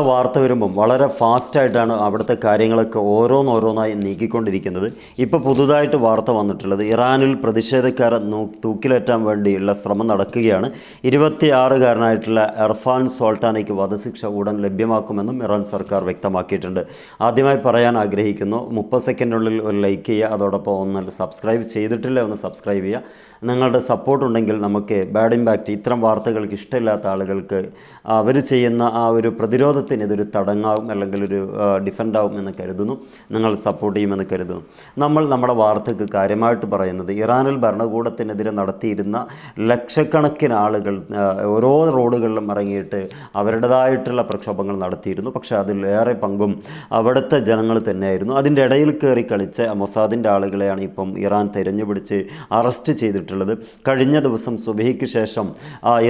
വാർത്ത വരുമ്പം വളരെ ഫാസ്റ്റായിട്ടാണ് അവിടുത്തെ കാര്യങ്ങളൊക്കെ ഓരോന്നോരോന്നായി നീക്കിക്കൊണ്ടിരിക്കുന്നത്. ഇപ്പോൾ പുതുതായിട്ട് വാർത്ത വന്നിട്ടുള്ളത് ഇറാനിൽ പ്രതിഷേധക്കാരെ തൂക്കിലേറ്റാൻ വേണ്ടിയുള്ള ശ്രമം നടക്കുകയാണ്. ഇരുപത്തിയാറുകാരനായിട്ടുള്ള എർഫാൻ സോൾട്ടാനയ്ക്ക് വധശിക്ഷ ഉടൻ ലഭ്യമാക്കുമെന്നും ഇറാൻ സർക്കാർ വ്യക്തമാക്കിയിട്ടുണ്ട്. ആദ്യമായി പറയാൻ ആഗ്രഹിക്കുന്നു മുപ്പത് സെക്കൻഡിനുള്ളിൽ ഒരു ലൈക്ക് ചെയ്യുക അതോടൊപ്പം ഒന്ന് സബ്സ്ക്രൈബ് ചെയ്തിട്ടില്ല ഒന്ന് സബ്സ്ക്രൈബ് ചെയ്യുക. നിങ്ങളുടെ സപ്പോർട്ട് ഉണ്ടെങ്കിൽ നമുക്ക് ബാഡ് ഇമ്പാക്റ്റ് ഇത്തരം വാർത്തകൾക്ക് ഇഷ്ടമില്ലാത്ത ആളുകൾക്ക് അവർ ചെയ്യുന്ന ആ ഒരു പ്രതിരോധത്തിന് ഇതൊരു തടങ്ങാവും അല്ലെങ്കിൽ ഒരു ഡിഫൻഡ് ആവും എന്ന് കരുതുന്നു. നിങ്ങൾ സപ്പോർട്ട് ചെയ്യുമെന്ന് കരുതുന്നു. നമ്മൾ നമ്മുടെ വാർത്തക്ക് കാര്യമായിട്ട് പറയുന്നത് ഇറാനിൽ ഭരണകൂടത്തിനെതിരെ നടത്തിയിരുന്ന ലക്ഷക്കണക്കിന് ആളുകൾ ഓരോ റോഡുകളിലും ഇറങ്ങിയിട്ട് അവരുടേതായിട്ടുള്ള പ്രക്ഷോഭങ്ങൾ നടത്തിയിരുന്നു. പക്ഷേ അതിലേറെ പങ്കും അവിടുത്തെ ജനങ്ങൾ തന്നെയായിരുന്നു. അതിന്റെ ഇടയിൽ കയറി കളിച്ച മൊസാദിന്റെ ആളുകളെയാണ് ഇപ്പം ഇറാൻ തിരഞ്ഞുപിടിച്ച് അറസ്റ്റ് ചെയ്തിട്ടുള്ളത്. കഴിഞ്ഞ ദിവസം സുബഹിക്ക് ശേഷം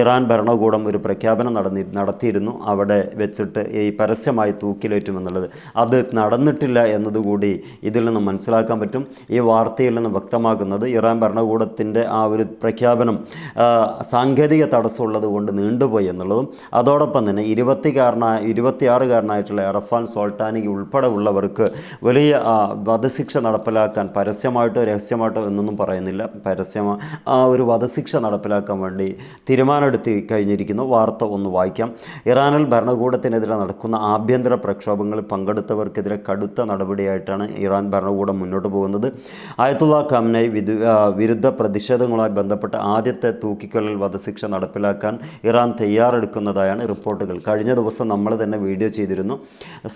ഇറാൻ ഭരണകൂടം ഒരു പ്രഖ്യാപനം നടന്നി നടത്തിയിരുന്നു. അവിടെ വെച്ചിട്ട് ഈ പരസ്യമായി തൂക്കിലേറ്റുമെന്നുള്ളത് അത് നടന്നിട്ടില്ല എന്നതുകൂടി ഇതിൽ നിന്ന് മനസ്സിലാക്കാൻ പറ്റും. ഈ വാർത്തയിൽ നിന്ന് വ്യക്തമാക്കുന്നത് ഇറാൻ ഭരണകൂടത്തിന്റെ ആ ഒരു പ്രഖ്യാപനം സാങ്കേതിക തടസ്സമുള്ളത് കൊണ്ട് നീണ്ടുപോയി എന്നുള്ളതും അതോടൊപ്പം തന്നെ ഇരുപത്തിക്കാരനായ ഇരുപത്തിയാറുകാരനായിട്ടുള്ള എറഫാൻ സോൾട്ടാനി ഉൾപ്പെടെ ഉള്ളവർക്ക് വലിയ വധശിക്ഷ നടപ്പിലാക്കാൻ പരസ്യമായിട്ടോ രഹസ്യമായിട്ടോ എന്നൊന്നും പറയുന്നില്ല. പരസ്യമാ ആ ഒരു വധശിക്ഷ നടപ്പിലാക്കാൻ വേണ്ടി തീരുമാനമെടുത്ത് കഴിഞ്ഞിരിക്കുന്നു. വാർത്ത ഒന്ന് വായിക്കാം. ഇറാനിൽ ഭരണകൂടത്തിനെതിരെ നടക്കുന്ന ആഭ്യന്തര പ്രക്ഷോഭങ്ങളിൽ പങ്കെടുത്തവർക്കെതിരെ കടുത്ത നടപടിയായിട്ടാണ് ഇറാൻ ഭരണകൂടം മുന്നോട്ട് പോകുന്നത്. ആയത്തുള്ള വിദു വിരുദ്ധ പ്രതിഷേധങ്ങളുമായി ബന്ധപ്പെട്ട് ആദ്യത്തെ തൂക്കിക്കൊല്ലൽ വധശിക്ഷ നടപ്പിലാക്കാൻ ഇറാൻ തയ്യാറെടുക്കുന്നതായാണ് റിപ്പോർട്ടുകൾ. കഴിഞ്ഞ ദിവസം നമ്മൾ തന്നെ വീഡിയോ ചെയ്തിരുന്നു.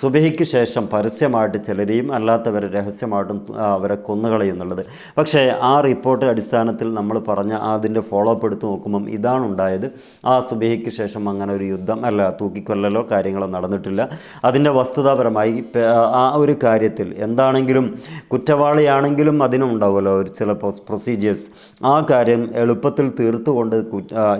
സുബഹിക്ക് ശേഷം പരസ്യമായിട്ട് ചിലരെയും അല്ലാത്തവരെ രഹസ്യമായിട്ടും അവരെ കൊന്നുകളയുന്നുള്ളത്. പക്ഷേ ആ റിപ്പോർട്ട് അടിസ്ഥാനത്തിൽ നമ്മൾ പറഞ്ഞ അതിന്റെ ഫോളോ അപ്പ് എടുത്ത് നോക്കുമ്പം ഇതാണ് ഉണ്ടായത്. ആ സുബഹിക്ക് ശേഷം അങ്ങനെ ഒരു യുദ്ധം അല്ല തൂക്കിക്കൊല്ലലോ കാര്യങ്ങളോ നടന്നിട്ടില്ല. അതിന്റെ വസ്തുതാപരമായി ആ ഒരു കാര്യത്തിൽ എന്താണെങ്കിലും കുറ്റവാളിയാണെങ്കിലും അതിനും ഉണ്ടാവുമല്ലോ ഒരു ചില പ്രൊസീജിയേഴ്സ് ആ കാര്യം എളുപ്പത്തിൽ തീർത്തുകൊണ്ട്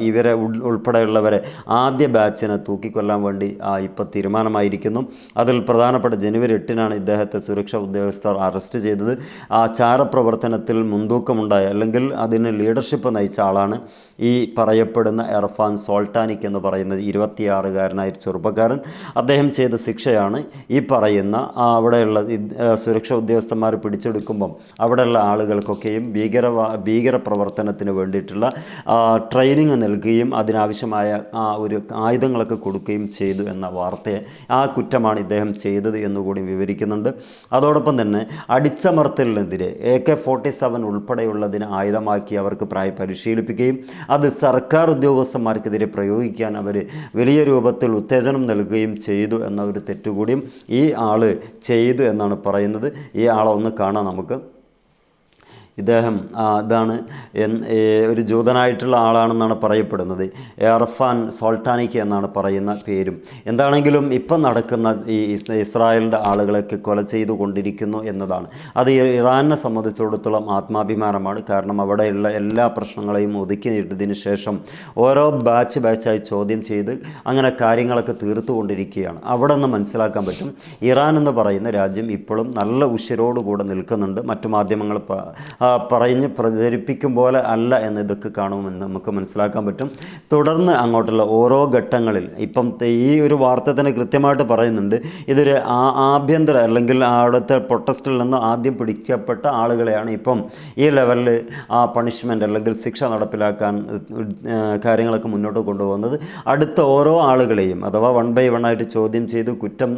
ഇവരെ ഉൾപ്പെടെയുള്ളവരെ ആദ്യ ബാച്ചിനെ തൂക്കിക്കൊല്ലാൻ വേണ്ടി ഇപ്പോൾ തീരുമാനമായിരിക്കുന്നു. അതിൽ പ്രധാനപ്പെട്ട ജനുവരി എട്ടിനാണ് ഇദ്ദേഹത്തെ സുരക്ഷാ ഉദ്യോഗസ്ഥർ അറസ്റ്റ് ചെയ്തത്. ആ ചാരപ്രവർത്തനത്തിൽ മുൻതൂക്കമുണ്ടായ അല്ലെങ്കിൽ അതിന് ലീഡർഷിപ്പ് നയിച്ച ആളാണ് ഈ പറയപ്പെടുന്ന എർഫാൻ സോൾട്ടാനിക് എന്ന് പറയുന്ന ഇരുപത്തിയാറുകാരനായ ചെറുപ്പക്കാരൻ. അദ്ദേഹം ചെയ്ത ശിക്ഷയാണ് ഈ പറയുന്ന അവിടെയുള്ള സുരക്ഷാ ഉദ്യോഗസ്ഥന്മാർ പിടിച്ചെടുക്കുമ്പം അവിടെയുള്ള ആളുകൾക്കൊക്കെയും ഭീകര ഭീകര പ്രവർത്തനത്തിന് വേണ്ടിയിട്ടുള്ള ട്രെയിനിങ് നൽകുകയും അതിനാവശ്യമായ ഒരു ആയുധങ്ങളൊക്കെ കൊടുക്കുകയും ചെയ്തു എന്ന വാർത്തയെ ആ കുറ്റമാണ് ഇദ്ദേഹം ചെയ്തത് എന്നുകൂടി വിവരിക്കുന്നുണ്ട്. അതോടൊപ്പം തന്നെ അടിച്ചമർത്തലിനെതിരെ എ കെ ഫോർട്ടി സെവൻ ഉൾപ്പെടെയുള്ളതിന് ആയുധമാക്കി അവർക്ക് പ്രായ പരിശീലിപ്പിക്കുകയും അത് സർക്കാർ ഉദ്യോഗസ്ഥന്മാർക്കെതിരെ പ്രയോഗിക്കാൻ അവർ വലിയ രൂപത്തിൽ ഉത്തേജനം നൽകുകയും ചെയ്തു എന്ന ഒരു തെറ്റുകൂടിയും ഈ ആൾ ചെയ്തു എന്നാണ് പറയുന്നത്. ഈ ആളെ ഒന്ന് കാണാം നമുക്ക്. ഇദ്ദേഹം ഇതാണ് ഒരു ജൂതനായിട്ടുള്ള ആളാണെന്നാണ് പറയപ്പെടുന്നത്. എർഫാൻ സോൾട്ടാനിക്ക് എന്നാണ് പറയുന്ന പേരും. എന്താണെങ്കിലും ഇപ്പം നടക്കുന്ന ഈ ഇസ് ഇസ്രായേലിന്റെ ആളുകളൊക്കെ കൊല ചെയ്തു കൊണ്ടിരിക്കുന്നു എന്നതാണ്. അത് ഇറാനെ സംബന്ധിച്ചിടത്തോളം ആത്മാഭിമാനമാണ്. കാരണം അവിടെയുള്ള എല്ലാ പ്രശ്നങ്ങളെയും ഒതുക്കി നീട്ടതിന് ശേഷം ഓരോ ബാച്ച് ബാച്ചായി ചോദ്യം ചെയ്ത് അങ്ങനെ കാര്യങ്ങളൊക്കെ തീർത്തുകൊണ്ടിരിക്കുകയാണ് അവിടെ നിന്ന് മനസ്സിലാക്കാൻ പറ്റും ഇറാൻ എന്ന് പറയുന്ന രാജ്യം ഇപ്പോഴും നല്ല ഉശിരോടുകൂടെ നിൽക്കുന്നുണ്ട്. മറ്റു മാധ്യമങ്ങൾ പറഞ്ഞ് പ്രചരിപ്പിക്കും പോലെ അല്ല എന്ന് ഇതൊക്കെ കാണുമെന്ന് നമുക്ക് മനസ്സിലാക്കാൻ പറ്റും. തുടർന്ന് അങ്ങോട്ടുള്ള ഓരോ ഘട്ടങ്ങളിൽ ഇപ്പം ഈ ഒരു വാർത്ത തന്നെ കൃത്യമായിട്ട് പറയുന്നുണ്ട്. ഇതൊരു ആഭ്യന്തര അല്ലെങ്കിൽ അവിടുത്തെ പ്രൊട്ടസ്റ്റിൽ നിന്ന് ആദ്യം പിടിക്കപ്പെട്ട ആളുകളെയാണ് ഇപ്പം ഈ ലെവലിൽ ആ പണിഷ്മെന്റ് അല്ലെങ്കിൽ ശിക്ഷ നടപ്പിലാക്കാൻ കാര്യങ്ങളൊക്കെ മുന്നോട്ട് കൊണ്ടുപോകുന്നത്. അടുത്ത ഓരോ ആളുകളെയും അഥവാ വൺ ബൈ വൺ ആയിട്ട് ചോദ്യം ചെയ്ത് കുറ്റം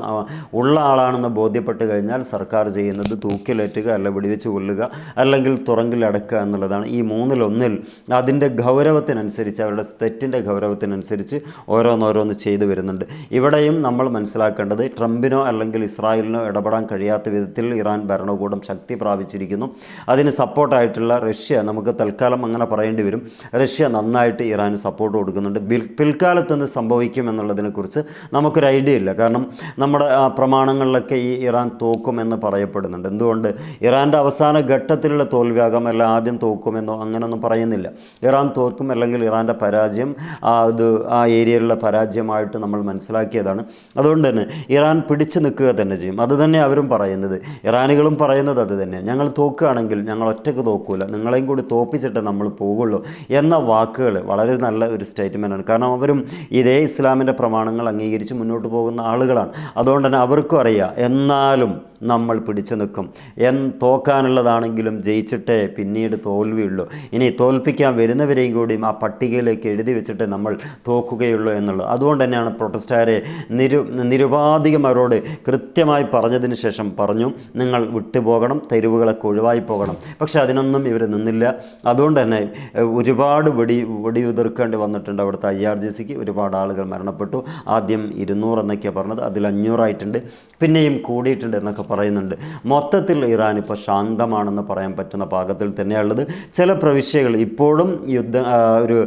ഉള്ള ആളാണെന്ന് ബോധ്യപ്പെട്ട് കഴിഞ്ഞാൽ സർക്കാർ ചെയ്യുന്നത് തൂക്കിലേറ്റുക അല്ല വെടിവെച്ച് കൊല്ലുക അല്ലെങ്കിൽ തുറങ്കിൽ അടക്കുക എന്നുള്ളതാണ് ഈ മൂന്നിലൊന്നിൽ അതിന്റെ ഗൗരവത്തിനനുസരിച്ച് അവരുടെ തെറ്റിന്റെ ഗൗരവത്തിനനുസരിച്ച് ഓരോന്നോരോന്ന് ചെയ്തു വരുന്നുണ്ട്. ഇവിടെയും നമ്മൾ മനസ്സിലാക്കേണ്ടത് ട്രംപിനോ അല്ലെങ്കിൽ ഇസ്രായേലിനോ ഇടപെടാൻ കഴിയാത്ത വിധത്തിൽ ഇറാൻ ഭരണകൂടം ശക്തി പ്രാപിച്ചിരിക്കുന്നു. അതിന് സപ്പോർട്ടായിട്ടുള്ള റഷ്യ നമുക്ക് തൽക്കാലം അങ്ങനെ പറയേണ്ടി വരും. റഷ്യ നന്നായിട്ട് ഇറാന് സപ്പോർട്ട് കൊടുക്കുന്നുണ്ട്. ബിൽ പിൽക്കാലത്ത് എന്ത് സംഭവിക്കും എന്നുള്ളതിനെക്കുറിച്ച് നമുക്കൊരു ഐഡിയ ഇല്ല. കാരണം നമ്മുടെ പ്രമാണങ്ങളിലൊക്കെ ഈ ഇറാൻ തോക്കുമെന്ന് പറയപ്പെടുന്നുണ്ട്. എന്തുകൊണ്ട്? ഇറാന്റെ അവസാന ഘട്ടത്തിലുള്ള തോൽവി തോൽവിയാകാം അല്ല ആദ്യം തോക്കുമെന്നോ അങ്ങനെയൊന്നും പറയുന്നില്ല. ഇറാൻ തോൽക്കും അല്ലെങ്കിൽ ഇറാന്റെ പരാജയം അത് ആ ഏരിയയിലുള്ള പരാജയമായിട്ട് നമ്മൾ മനസ്സിലാക്കിയതാണ്. അതുകൊണ്ട് തന്നെ ഇറാൻ പിടിച്ചു നിൽക്കുക തന്നെ ചെയ്യും. അത് തന്നെ അവരും പറയുന്നത്. ഇറാനികളും പറയുന്നത് അത് തന്നെ. ഞങ്ങൾ തോക്കുകയാണെങ്കിൽ ഞങ്ങൾ ഒറ്റയ്ക്ക് തോക്കൂല. നിങ്ങളെയും കൂടി തോപ്പിച്ചിട്ട് നമ്മൾ പോകുള്ളൂ എന്ന വാക്കുകൾ വളരെ നല്ല ഒരു സ്റ്റേറ്റ്മെന്റാണ് കാരണം അവരും ഇതേ ഇസ്ലാമിന്റെ പ്രമാണങ്ങൾ അംഗീകരിച്ച് മുന്നോട്ട് പോകുന്ന ആളുകളാണ്. അതുകൊണ്ട് തന്നെ അവർക്കും അറിയാം. എന്നാലും നമ്മൾ പിടിച്ചു നിൽക്കും. എൻ തോക്കാനുള്ളതാണെങ്കിലും ജയിച്ചിട്ടേ പിന്നീട് തോൽവിയുള്ളൂ. ഇനി തോൽപ്പിക്കാൻ വരുന്നവരെയും കൂടിയും ആ പട്ടികയിലേക്ക് എഴുതി വെച്ചിട്ട് നമ്മൾ തോക്കുകയുള്ളൂ എന്നുള്ളത് അതുകൊണ്ട് തന്നെയാണ് പ്രൊട്ടസ്റ്റുകാരെ നിരു നിരുപാധികം അവരോട് കൃത്യമായി പറഞ്ഞതിന് ശേഷം പറഞ്ഞു നിങ്ങൾ വിട്ടുപോകണം തെരുവുകളൊക്കെ ഒഴിവായി പോകണം. പക്ഷേ അതിനൊന്നും ഇവർ നിന്നില്ല. അതുകൊണ്ട് തന്നെ ഒരുപാട് വെടി വെടിയുതിർക്കേണ്ടി വന്നിട്ടുണ്ട് അവിടുത്തെ ഐ ആർ ജി സിക്ക്. ഒരുപാട് ആളുകൾ മരണപ്പെട്ടു. ആദ്യം ഇരുന്നൂറ് എന്നൊക്കെയാണ് പറഞ്ഞത്. അതിൽ അഞ്ഞൂറായിട്ടുണ്ട്. പിന്നെയും കൂടിയിട്ടുണ്ട് എന്നൊക്കെ പറയുന്നുണ്ട്. മൊത്തത്തിൽ ഇറാൻ ഇപ്പോൾ ശാന്തമാണെന്ന് പറയാൻ പറ്റുന്ന പാകത്തിൽ തന്നെയുള്ളത് ചില പ്രവിശ്യകൾ ഇപ്പോഴും യുദ്ധ ഒരു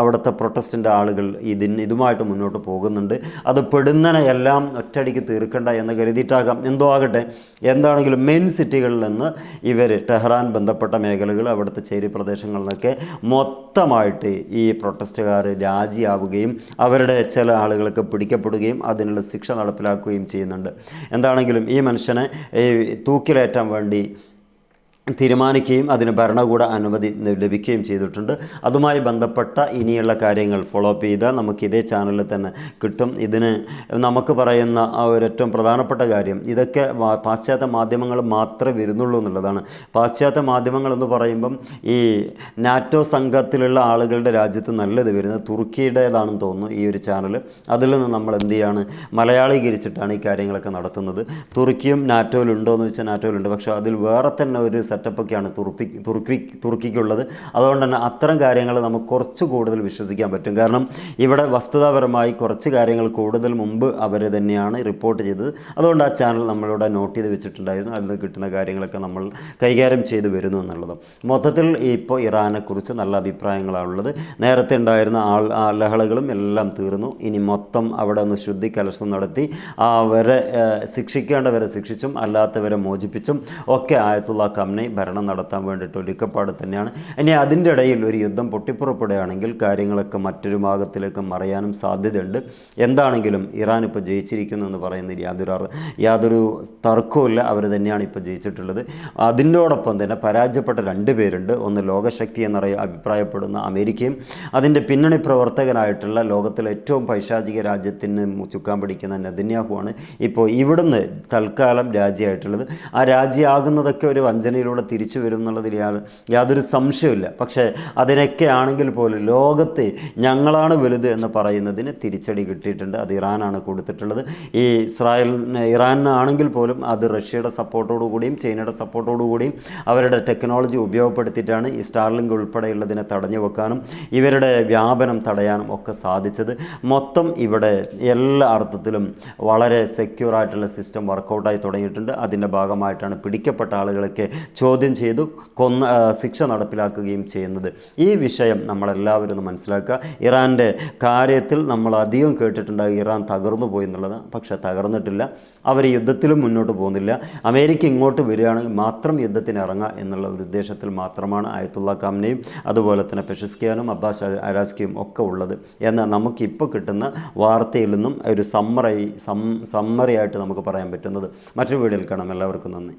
അവിടുത്തെ പ്രൊട്ടസ്റ്റിന്റെ ആളുകൾ ഇതിന് ഇതുമായിട്ട് മുന്നോട്ട് പോകുന്നുണ്ട്. അത് പെടുന്നനെ എല്ലാം ഒറ്റയടിക്ക് തീർക്കണ്ട എന്ന് കരുതിയിട്ടാകാം. എന്തോ ആകട്ടെ എന്താണെങ്കിലും മെയിൻ സിറ്റികളിൽ നിന്ന് ഇവർ ടെഹ്റാൻ ബന്ധപ്പെട്ട മേഖലകൾ അവിടുത്തെ ചേരി പ്രദേശങ്ങളിൽ നിന്നൊക്കെ മൊത്തമായിട്ട് ഈ പ്രൊട്ടസ്റ്റുകാർ രാജിയാവുകയും അവരുടെ ചില ആളുകളൊക്കെ പിടിക്കപ്പെടുകയും അതിനുള്ള ശിക്ഷ നടപ്പിലാക്കുകയും ചെയ്യുന്നുണ്ട്. എന്താണെങ്കിലും ഈ മനുഷ്യനെ തൂക്കിലേറ്റാൻ വേണ്ടി തീരുമാനിക്കുകയും അതിന് ഭരണകൂട അനുമതി ലഭിക്കുകയും ചെയ്തിട്ടുണ്ട്. അതുമായി ബന്ധപ്പെട്ട ഇനിയുള്ള കാര്യങ്ങൾ ഫോളോ അപ്പ് ചെയ്താൽ നമുക്ക് ഇതേ ചാനലിൽ തന്നെ കിട്ടും. ഇതിന് നമുക്ക് പറയുന്ന ഏറ്റവും പ്രധാനപ്പെട്ട കാര്യം ഇതൊക്കെ പാശ്ചാത്യ മാധ്യമങ്ങൾ മാത്രമേ വരുന്നുള്ളൂ എന്നുള്ളതാണ്. പാശ്ചാത്യ മാധ്യമങ്ങൾ എന്ന് പറയുമ്പം ഈ നാറ്റോ സംഘത്തിലുള്ള ആളുകളുടെ രാജ്യത്ത് നല്ലത് വരുന്നത് തുർക്കിയുടേതാണെന്ന് തോന്നുന്നു ഈ ഒരു ചാനൽ അതിൽ നിന്ന് നമ്മൾ എന്ത് ചെയ്യാണ്? മലയാളീകരിച്ചിട്ടാണ് ഈ കാര്യങ്ങളൊക്കെ നടത്തുന്നത്. തുർക്കിയും നാറ്റോയിലുണ്ടോ എന്ന് വെച്ചാൽ നാറ്റോയിലുണ്ട് പക്ഷേ അതിൽ വേറെ തന്നെ ഒരു സെറ്റപ്പൊക്കെയാണ് തുർപ്പി തുർക്കി തുർക്കിക്കുള്ളത് അതുകൊണ്ട് തന്നെ അത്തരം കാര്യങ്ങൾ നമുക്ക് കുറച്ച് കൂടുതൽ വിശ്വസിക്കാൻ പറ്റും. കാരണം ഇവിടെ വസ്തുതാപരമായി കുറച്ച് കാര്യങ്ങൾ കൂടുതൽ മുമ്പ് അവർ തന്നെയാണ് റിപ്പോർട്ട് ചെയ്തത്. അതുകൊണ്ട് ആ ചാനൽ നമ്മളിവിടെ നോട്ട് ചെയ്ത് വെച്ചിട്ടുണ്ടായിരുന്നു. അതിൽ കിട്ടുന്ന കാര്യങ്ങളൊക്കെ നമ്മൾ കൈകാര്യം ചെയ്ത് വരുന്നു എന്നുള്ളത്. മൊത്തത്തിൽ ഇപ്പോൾ ഇറാനെക്കുറിച്ച് നല്ല അഭിപ്രായങ്ങളാണുള്ളത് നേരത്തെ ഉണ്ടായിരുന്ന ആൾ ലഹളകളും എല്ലാം തീർന്നു. ഇനി മൊത്തം അവിടെ ഒന്ന് ശുദ്ധി കലശം നടത്തി അവരെ ശിക്ഷിക്കേണ്ടവരെ ശിക്ഷിച്ചും അല്ലാത്തവരെ മോചിപ്പിച്ചും ഒക്കെ ആയത്തുള്ള കമ്നി ഭരണം നടത്താൻ വേണ്ടിയിട്ട് ഒരുക്കപ്പാട് തന്നെയാണ്. ഇനി അതിന്റെ ഇടയിൽ ഒരു യുദ്ധം പൊട്ടിപ്പുറപ്പെടുകയാണെങ്കിൽ കാര്യങ്ങളൊക്കെ മറ്റൊരു ഭാഗത്തിലേക്ക് മറയാനും സാധ്യതയുണ്ട്. എന്താണെങ്കിലും ഇറാൻ ഇപ്പോൾ ജയിച്ചിരിക്കുന്നു എന്ന് പറയുന്നതിൽ യാതൊരു യാതൊരു തർക്കവുമില്ല. അവർ തന്നെയാണ് ഇപ്പോൾ ജയിച്ചിട്ടുള്ളത്. അതിന്റോടൊപ്പം തന്നെ പരാജയപ്പെട്ട രണ്ട് പേരുണ്ട്. ഒന്ന് ലോകശക്തി എന്നറിയ അഭിപ്രായപ്പെടുന്ന അമേരിക്കയും അതിന്റെ പിന്നണി പ്രവർത്തകനായിട്ടുള്ള ലോകത്തിലെ ഏറ്റവും പൈശാചിക രാജ്യത്തിന് ചുക്കാൻ പിടിക്കുന്ന നെതന്യാഹുവാണ് ഇപ്പോൾ ഇവിടുന്ന് തൽക്കാലം രാജ്യമായിട്ടുള്ളത് ആ രാജ്യമാകുന്നതൊക്കെ ഒരു വഞ്ചനയിലൂടെ തിരിച്ചു വരും എന്നുള്ളതിൽ യാതൊരു സംശയമില്ല പക്ഷേ അതിനൊക്കെ ആണെങ്കിൽ പോലും ലോകത്തെ ഞങ്ങളാണ് വലുത് എന്ന് പറയുന്നതിന് തിരിച്ചടി കിട്ടിയിട്ടുണ്ട്. അത് ഇറാനാണ് കൊടുത്തിട്ടുള്ളത്. ഈ ഇസ്രായേൽ ഇറാനാണെങ്കിൽ പോലും അത് റഷ്യയുടെ സപ്പോർട്ടോടു കൂടിയും ചൈനയുടെ സപ്പോർട്ടോടു കൂടിയും അവരുടെ ടെക്നോളജി ഉപയോഗപ്പെടുത്തിയിട്ടാണ് ഈ സ്റ്റാർലിങ്ക് ഉൾപ്പെടെയുള്ളതിനെ തടഞ്ഞു വെക്കാനും ഇവരുടെ വ്യാപനം തടയാനും ഒക്കെ സാധിച്ചത്. മൊത്തം ഇവിടെ എല്ലാ അർത്ഥത്തിലും വളരെ സെക്യൂർ ആയിട്ടുള്ള സിസ്റ്റം വർക്കൗട്ടായി തുടങ്ങിയിട്ടുണ്ട്. അതിന്റെ ഭാഗമായിട്ടാണ് പിടിക്കപ്പെട്ട ആളുകളൊക്കെ ചോദ്യം ചെയ്തു കൊന്ന ശിക്ഷ നടപ്പിലാക്കുകയും ചെയ്യുന്നത്. ഈ വിഷയം നമ്മളെല്ലാവരും ഒന്ന് മനസ്സിലാക്കുക. ഇറാന്റെ കാര്യത്തിൽ നമ്മൾ അധികം കേട്ടിട്ടുണ്ടാകും ഇറാൻ തകർന്നു പോയി എന്നുള്ളത്. പക്ഷേ തകർന്നിട്ടില്ല. അവർ യുദ്ധത്തിലും മുന്നോട്ട് പോകുന്നില്ല. അമേരിക്ക ഇങ്ങോട്ട് വരികയാണെങ്കിൽ മാത്രം യുദ്ധത്തിന് ഇറങ്ങുക എന്നുള്ള ഒരു ഉദ്ദേശത്തിൽ മാത്രമാണ് ആയത്തുള്ള കാമിനെയും അതുപോലെ തന്നെ പെഷിസ്കിയാനും അബ്ബാസ് അരാസ്കിയും ഒക്കെ ഉള്ളത്. എന്നാൽ നമുക്കിപ്പോൾ കിട്ടുന്ന വാർത്തയിൽ നിന്നും ഒരു സമ്മറി സം സമ്മറിയായിട്ട് നമുക്ക് പറയാൻ പറ്റുന്നത്. മറ്റൊരു വീഡിയോയിൽ കാണാം. എല്ലാവർക്കും നന്ദി.